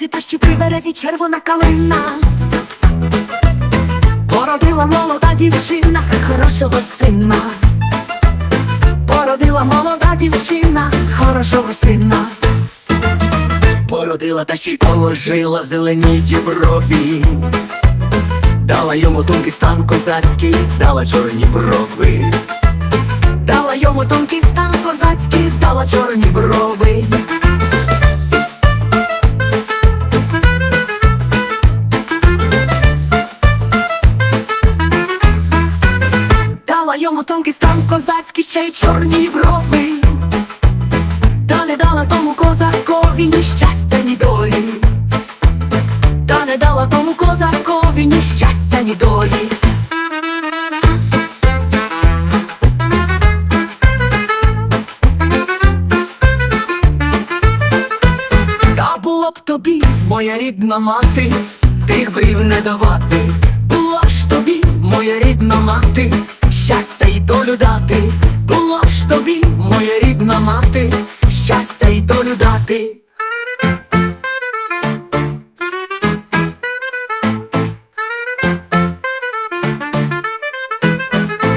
лузі та ще при березі червона калина. Породила молода дівчина хорошого сина. Породила молода дівчина хорошого сина. Породила та ще й положила в зелені ті брові. Дала йому тонкий стан козацький, дала чорні брови. Тонкий стан козацький, ще й чорні брови. Та не дала тому козакові ні щастя, ні долі. Та не дала тому козакові ні щастя, ні долі. Та було б тобі, моя рідна мати, тих брів не давати. Було ж тобі, моя рідна мати, дати. Було ж тобі, моя рідна мати, щастя й долю дати.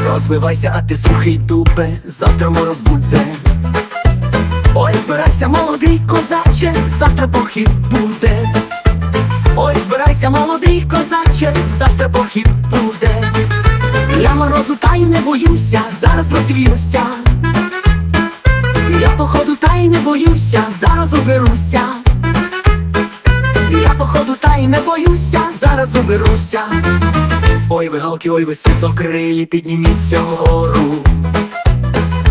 Розвивайся, а ти сухий дубе, завтра мороз буде. Ой, збирайся, молодий козаче, завтра похід буде. Ой, збирайся, молодий козаче, завтра похід буде. Я морозу та й не боюся, зараз розвіюся. Я походу та й не боюся, зараз оберуся. Я походу та й не боюся, зараз оберуся. Ой, ви галки, ой, ви сизокрилі, підніміться вгору.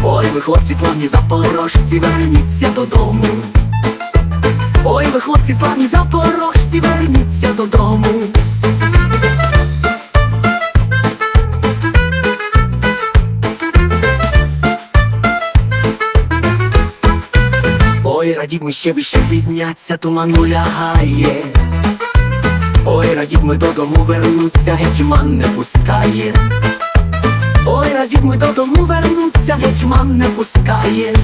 Ой, ви хлопці славні запорожці, верніться додому. Ой, ви хлопці славні запорожці, верніться додому. Ой, радів ми ще вище підняться, туману лягає. Ой, радів ми додому вернуться, гетьман не пускає. Ой, радів ми додому вернуться, гетьман не пускає.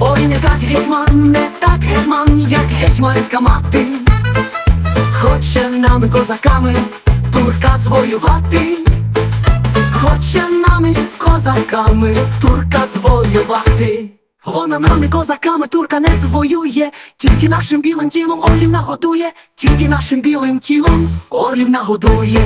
Ой, не так гетьман, не так гетьман, як гетьманська мати. Хоче нами козаками турка звоювати. Хоче нами козаками турка звоювати. Вона нами козаками турка не звоює, тільки нашим білим тілом орлів нагодує, тільки нашим білим тілом орлів нагодує.